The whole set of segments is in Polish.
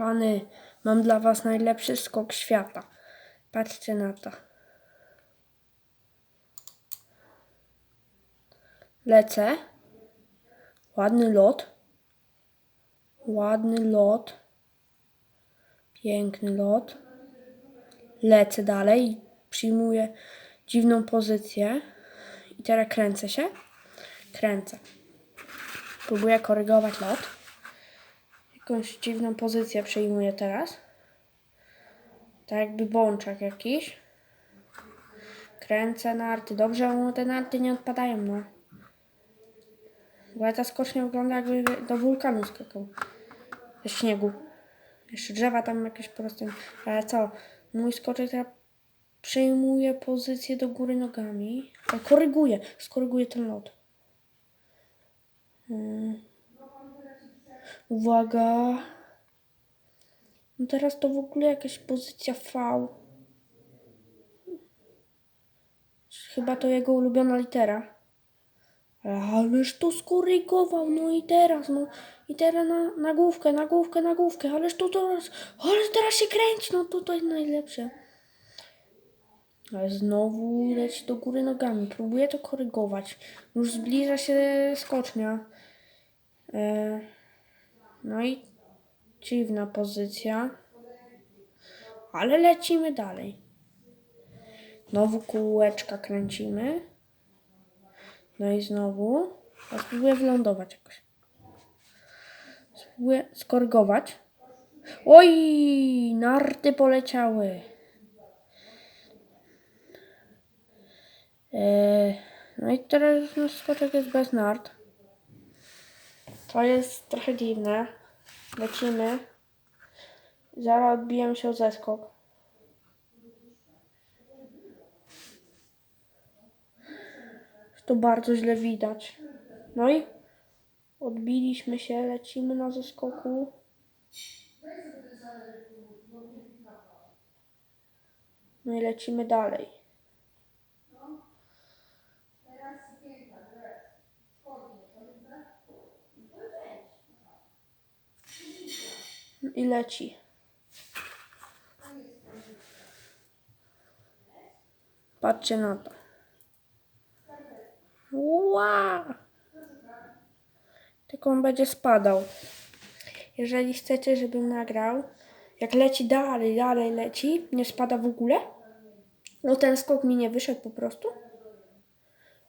Pany, mam dla was najlepszy skok świata. Patrzcie na to. Lecę. Ładny lot. Ładny lot. Piękny lot. Lecę dalej. Przyjmuję dziwną pozycję. I teraz kręcę się. Kręcę. Próbuję korygować lot. Jakąś dziwną pozycję przyjmuję teraz. Tak jakby bączak jakiś. Kręcę narty. Dobrze mu te narty nie odpadają, no. Bo ta skocznia wygląda jakby do wulkanu skakał. Ze śniegu. Jeszcze drzewa tam jakieś po prostu. Ale co? Mój skoczek teraz przejmuje pozycję do góry nogami. Koryguje. Skoryguje ten lot. Mm. Uwaga. No teraz to w ogóle jakaś pozycja V. Chyba to jego ulubiona litera. Ależ to skorygował, no i teraz, no i teraz na, na główkę, na główkę, na główkę, ależ to teraz, ale teraz się kręci, no jest najlepsze. Ale znowu leci do góry nogami, próbuję to korygować. Już zbliża się skocznia. E, no i dziwna pozycja. Ale lecimy dalej. Znowu kółeczka kręcimy. No i znowu. A spróbuję wylądować jakoś. Spróbuję skorygować. Oj, narty poleciały. Eee, no i teraz nasz skoczek jest bez nart. To jest trochę dziwne. Lecimy. Zaraz odbijam się o zeskok. To bardzo źle widać. No i odbiliśmy się, lecimy na zeskoku. No i lecimy dalej. I leci. Patrzcie na to. Wow! Tylko on będzie spadał. Jeżeli chcecie, żebym nagrał, jak leci dalej, dalej leci, nie spada w ogóle, no ten skok mi nie wyszedł po prostu,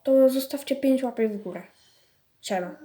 to zostawcie 5 łapek w górę. Siema.